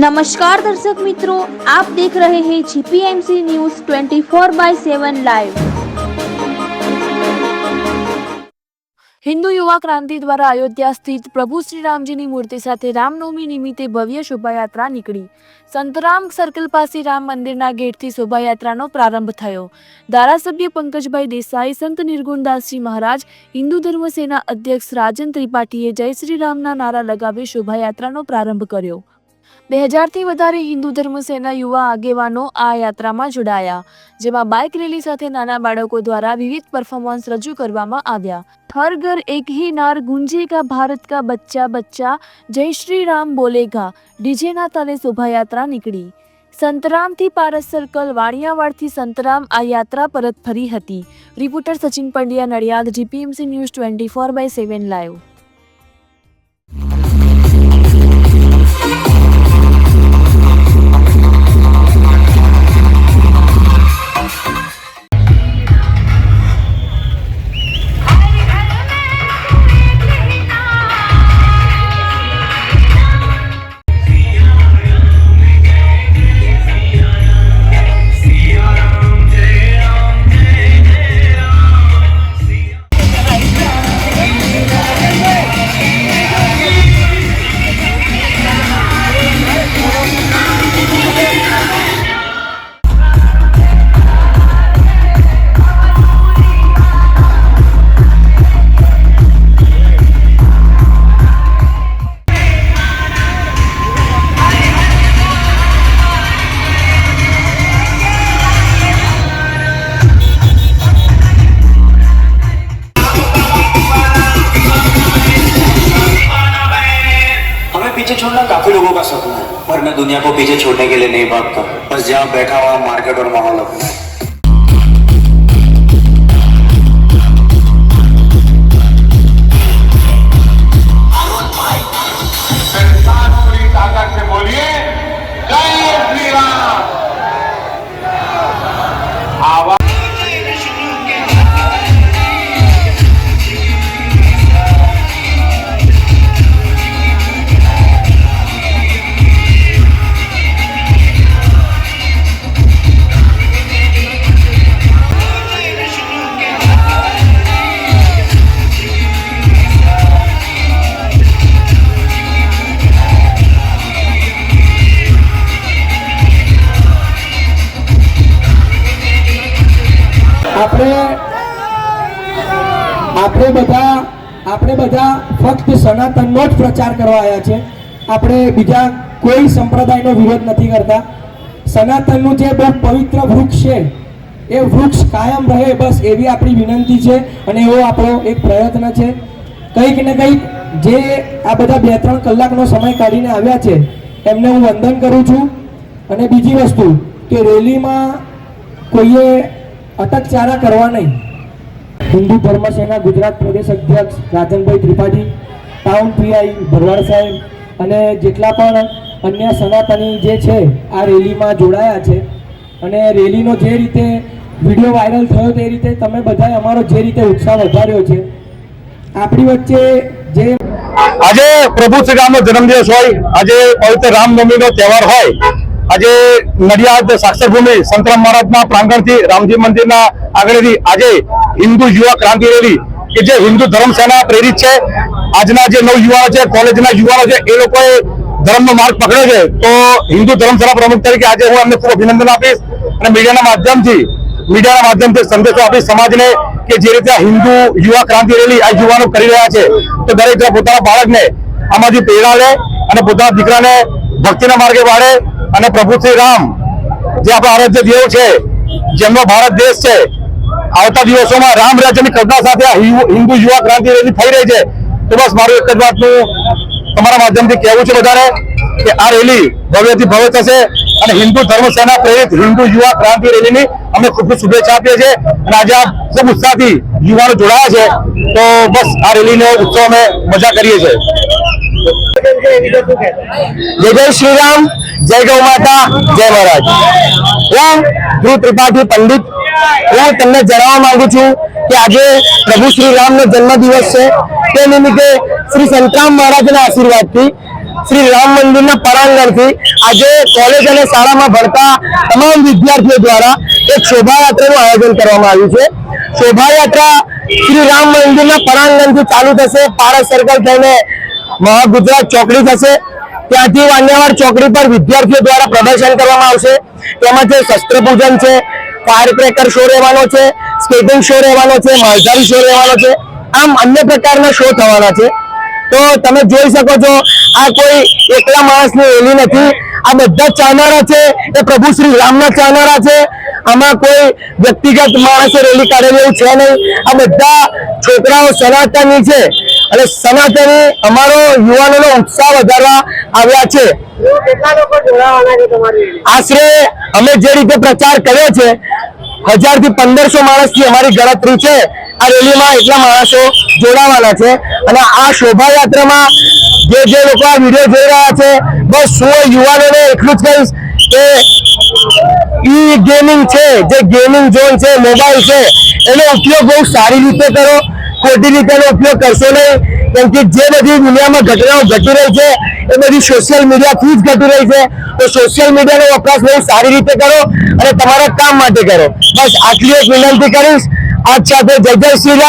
નમસ્કાર દર્શક મિત્રો, આપ દેખ રહે હે GPMC news 24 by 7 live Hindu Yuva Kranti દ્વારા અયોધ્યા સ્થિત પ્રભુ શ્રી રામજીની મૂર્તિ સાથે રામનવમી નિમિત્તે ભવ્ય શોભાયાત્રા નીકળી. સંતરામ સર્કલ પાસે રામ મંદિરના ગેટથી શોભાયાત્રાનો પ્રારંભ થયો. ધારાસભ્ય પંકજભાઈ દેસાઈ, સંત નિર્ગુણદાસજી મહારાજ, હિન્દુ ધર્મ સેના અધ્યક્ષ રાજન ત્રિપાઠીએ જય શ્રી રામના નારા લગાવી શોભાયાત્રાનો પ્રારંભ કર્યો. બે હજારથી વધારે હિન્દુ ધર્મ સેના યુવા આગેવાનો આ યાત્રામાં જોડાયા, જેમાં બાઇક રેલી સાથે નાના બાળકો દ્વારા વિવિધ પરફોર્મન્સ રજૂ કરવામાં આવ્યા. હર ઘર એક હી નાર ગુંજેગા ભારત કા બચ્ચા બચ્ચા, જય શ્રી રામ બોલેગા ડીજેના તલે શોભાયાત્રા નીકળી. સંતરામથી પારસ સર્કલ વાણિયાવાડથી સંતરામ આ યાત્રા પરત ફરી હતી. Reporter Sachin Pandya Nadiad GPMC news twenty four by seven live. पर मैं दुनिया को पीछे छोड़ने के लिए नहीं भागता बस जहाँ बैठा हुआ मार्केट और माहौल अपना है આપણે આપણે બધા આપણે બધા ફક્ત સનાતનનો જ પ્રચાર કરવા આવ્યા છે. આપણે બીજા કોઈ સંપ્રદાયનો વિરોધ નથી કરતા. સનાતનનું જે બહુ પવિત્ર વૃક્ષ છે, એ વૃક્ષ કાયમ રહે બસ એવી આપણી વિનંતી છે અને એવો આપણો એક પ્રયત્ન છે. કંઈક ને કંઈક જે આ બધા બે ત્રણ કલાકનો સમય કાઢીને આવ્યા છે, એમને હું વંદન કરું છું. અને બીજી વસ્તુ કે રેલીમાં કોઈએ અટકચારા કરવા નહીં. હિન્દુ ધર્મસેના ગુજરાત પ્રદેશ અધ્યક્ષ રાજનભાઈ ત્રિપાઠી, ટાઉન પીઆઈ ભરવાડ સાહેબ અને જેટલા પણ અન્ય સનાતની જે છે, આ રેલીમાં જોડાયા છે. અને રેલીનો જે રીતે વીડિયો વાયરલ થયો તે રીતે તમે બધાએ અમારો જે રીતે ઉત્સાહ વધાર્યો છે. આપણી વચ્ચે જે આજે પ્રભુ શ્રી રામનો જન્મદિવસ હોય, આજે પવિત્ર રામનવમીનો તહેવાર હોય આજે નડિયાદ સાક્ષરભૂમિ સંતરામ મહારાજના પ્રાંગણથી રામજી મંદિરના આગળથી આજે હિન્દુ યુવા ક્રાંતિ રેલી કે જે હિન્દુ ધર્મ સેના પ્રેરિત છે. આજના જે નવ યુવાનો છે, કોલેજના યુવાનો છે, એ લોકોએ ધર્મનો માર્ગ પકડ્યો છે. તો હિન્દુ ધર્મ સેના પ્રમુખ તરીકે આજે હું એમને ખૂબ અભિનંદન આપીશ અને મીડિયાના માધ્યમથી મીડિયાના માધ્યમથી સંદેશો આપીશ સમાજને કે જે રીતે હિન્દુ યુવા ક્રાંતિ રેલી આ યુવાનો કરી રહ્યા છે. તો દરેક પોતાના બાળકને આમાંથી પ્રેરણા લે અને પોતાના દીકરાને ભક્તિના માર્ગે વાળે અને પ્રભુ શ્રી રામ, જે આપણા આરાધ્ય દેવ છે, જેમનો ભારત દેશ છે, આવતા દિવસોમાં રામ રાજ્યની કલ્પના સાથે હિન્દુ યુવા ક્રાંતિ રેલી થઈ રહી છે. તો બસ મારું એક જ વાતનું તમારા માધ્યમથી કહેવું છે બધાને કે આ રેલી ભવ્યથી ભવ્ય થશે અને હિન્દુ ધર્મ સેના પ્રેરિત હિન્દુ યુવા ક્રાંતિ રેલીની અમે ખૂબ ખૂબ શુભેચ્છા આપીએ છીએ. અને આજે આ ખૂબ ઉત્સાહથી યુવાનો જોડાયા છે. તો બસ આ રેલીનો ઉત્સવ અમે મજા કરીએ છીએ. જય જય શ્રી રામ. જય ગૌ માતા, જય મહારાજ. હું ધ્રુવ ત્રિપાઠી પંડિત. હું તમને જણાવવા માંગુ છું કે આજે પ્રભુ શ્રી રામનો જન્મદિવસ છે. તે નિમિત્તે શ્રી સંતરામ મહારાજના આશીર્વાદથી, શ્રી રામ મંદિરના પરાંગણથી આજે કોલેજ અને શાળામાં ભણતા તમામ વિદ્યાર્થીઓ દ્વારા એક શોભાયાત્રાનું આયોજન કરવામાં આવ્યું છે. શોભાયાત્રા શ્રી રામ મંદિરના પરાંગણથી ચાલુ થશે. પારસ સર્કલ થઈને મહાગુજરાત ચોકડી થશે. ત્યાંથી વાન્યાવાડ ચોકડી પર વિદ્યાર્થીઓ દ્વારા પ્રદર્શન કરવામાં આવશે. તેમાં છે શસ્ત્ર પૂજન છે ફાયર ક્રેકર શો રહેવાનો છે સ્કેટિંગ શો રહેવાનો છે, માલધારી શો રહેવાનો છે, આમ અન્ય પ્રકારના શો થવાના છે. તો તમે જોઈ શકો છો, આ કોઈ એકલા માણસની રેલી નથી. આ બધા ચાહનારા છે. એ પ્રભુ શ્રી રામના ચાહનારા છે. આમાં કોઈ વ્યક્તિગત માણસે રેલી કાઢેલી એવું છે નહીં. આ બધા છોકરાઓ સનાતની છે. અને સનાતની અમારો યુવાનોનો ઉત્સાહ વધારવા આવ્યા છે. આશરે અમે જે રીતે પ્રચાર કર્યો છે હજારથી પંદરસો માણસની અમારી ગણતરી છે. આ રેલીમાં એટલા માણસો જોડાવાના છે. અને આ શોભાયાત્રામાં જે જે લોકો આ વીડિયો જોઈ રહ્યા છે બસ હું યુવાનોને એટલું જ કહીશ કે ઈ ગેમિંગ છે જે ગેમિંગ ઝોન છે મોબાઈલ છે એનો ઉપયોગ બહુ સારી રીતે કરો. ખોટી રીતે ઉપયોગ કરશો નહીં, કેમ કે જે બધી દુનિયામાં ઘટનાઓ ઘટી રહી છે, એ બધી સોશિયલ મીડિયાથી જ ઘટી રહી છે. તો સોશિયલ મીડિયાનો વપરાશ બહુ સારી રીતે કરો અને તમારા કામ માટે કરો. બસ આટલી એક વિનંતી કરીશ. આજ સાથે જય જય શ્રી